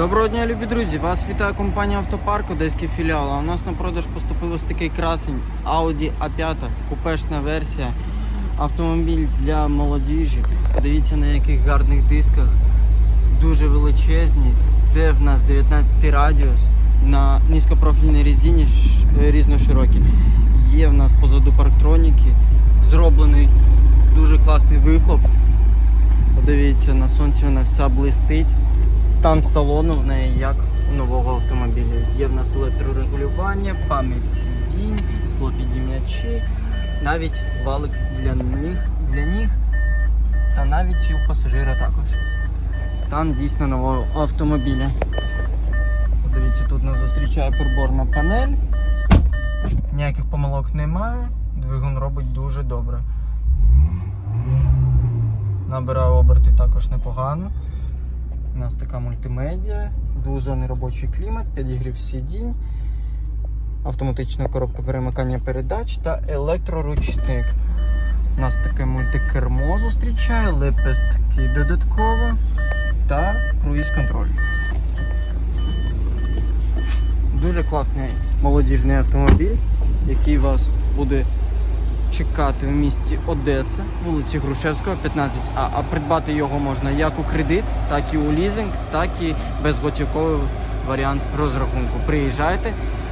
Доброго дня, любі друзі! Вас вітає компанія Автопарк, Одеський філіал. У нас на продаж поступив ось такий красень Audi A5, купешна версія. Автомобіль для молодіжі. Подивіться на яких гарних дисках. Дуже величезні. Це в нас 19 радіус на низькопрофільній резині е, різноширокій. Є в нас позаду парктроніки. Зроблений дуже класний вихлоп. Подивіться, на сонці вона вся блистить. Стан салону в неї як у нового автомобіля. Є в нас електрорегулювання, пам'ять сидінь, склопідіймачі, навіть валик для ніг, для ніг та навіть і у пасажира також. Стан дійсно нового автомобіля. Подивіться, тут нас зустрічає приборна панель. Ніяких помилок немає. Двигун робить дуже добре. Набирає оберти також непогано. У нас така мультимедіа, двозонний робочий клімат, підігрів сидінь, автоматична коробка перемикання передач та електроручник. У нас таке мультикермо зустрічає, лепестки додатково та круїз-контроль. Дуже класний молодіжний автомобіль, який вас буде чекати в місті Одеса, вулиці Грушевського, 15А. А придбати його можна як у кредит, так і у лізинг, так і безготівковий варіант розрахунку. Приїжджайте,